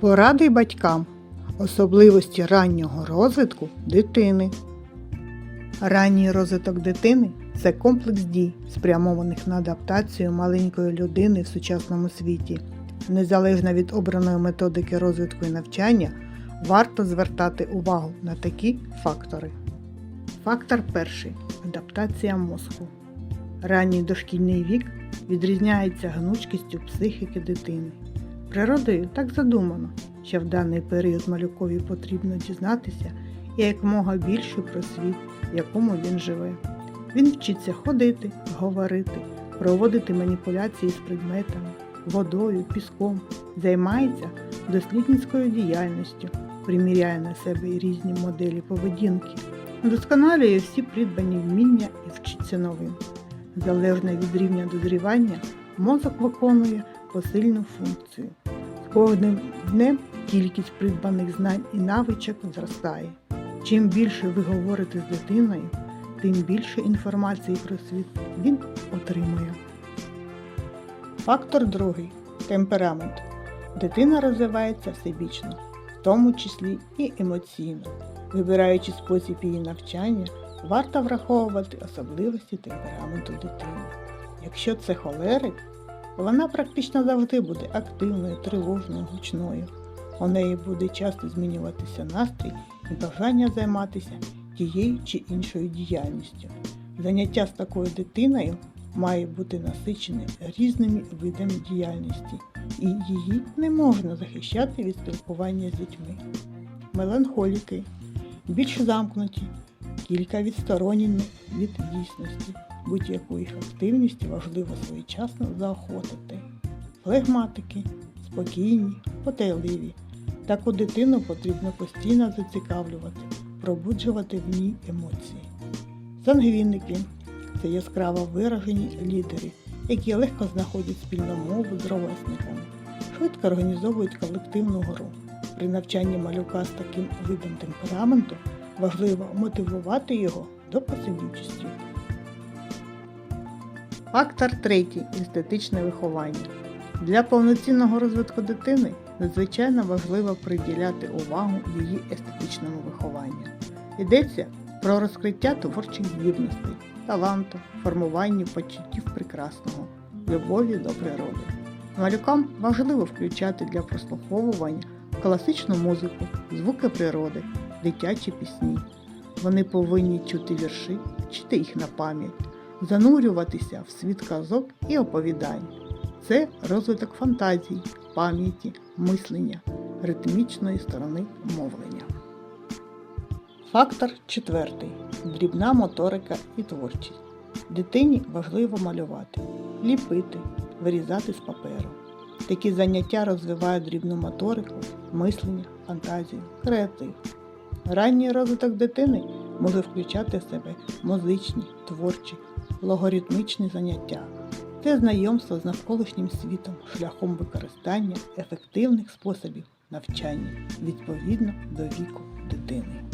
Поради батькам. Особливості раннього розвитку дитини. Ранній розвиток дитини це комплекс дій, спрямованих на адаптацію маленької людини в сучасному світі. Незалежно від обраної методики розвитку і навчання, варто звертати увагу на такі фактори. Фактор перший адаптація мозку. Ранній дошкільний вік відрізняється гнучкістю психіки дитини. Природою так задумано, що в даний період малюкові потрібно дізнатися якомога більше про світ, в якому він живе. Він вчиться ходити, говорити, проводити маніпуляції з предметами, водою, піском, займається дослідницькою діяльністю, приміряє на себе різні моделі поведінки, удосконалює всі придбані вміння і вчиться новим. Залежно від рівня дозрівання, мозок виконує посильну функцію. Кожним днем кількість придбаних знань і навичок зростає. Чим більше ви говорите з дитиною, тим більше інформації про світ він отримує. Фактор другий темперамент. Дитина розвивається всебічно, в тому числі і емоційно. Вибираючи спосіб її навчання, варто враховувати особливості темпераменту дитини. Якщо це холерик, вона практично завжди буде активною, тривожною, гучною. У неї буде часто змінюватися настрій і бажання займатися тією чи іншою діяльністю. Заняття з такою дитиною має бути насичене різними видами діяльності, і її не можна захищати від спілкування з дітьми. Меланхоліки більш замкнуті, кілька відсторонені від дійсності, будь-яку їх активність важливо своєчасно заохотити. Флегматики спокійні, потайливі. Таку дитину потрібно постійно зацікавлювати, пробуджувати в ній емоції. Сангвінники це яскраво виражені лідери, які легко знаходять спільну мову з ровесниками, швидко організовують колективну гру. При навчанні малюка з таким видом темпераменту важливо мотивувати його до посидючості. Фактор третій естетичне виховання. Для повноцінного розвитку дитини надзвичайно важливо приділяти увагу її естетичному вихованню. Йдеться про розкриття творчих здібностей, таланту, формування почуттів прекрасного, любові до природи. Малюкам важливо включати для прослуховування класичну музику, звуки природи, дитячі пісні. Вони повинні чути вірші, вчити їх на пам'ять, занурюватися в світ казок і оповідань. Це розвиток фантазії, пам'яті, мислення, ритмічної сторони мовлення. Фактор четвертий. Дрібна моторика і творчість. Дитині важливо малювати, ліпити, вирізати з паперу. Такі заняття розвивають дрібну моторику, мислення, фантазію, креатив. Ранній розвиток дитини може включати в себе музичні, творчі, логоритмічні заняття. Це знайомство з навколишнім світом шляхом використання ефективних способів навчання відповідно до віку дитини.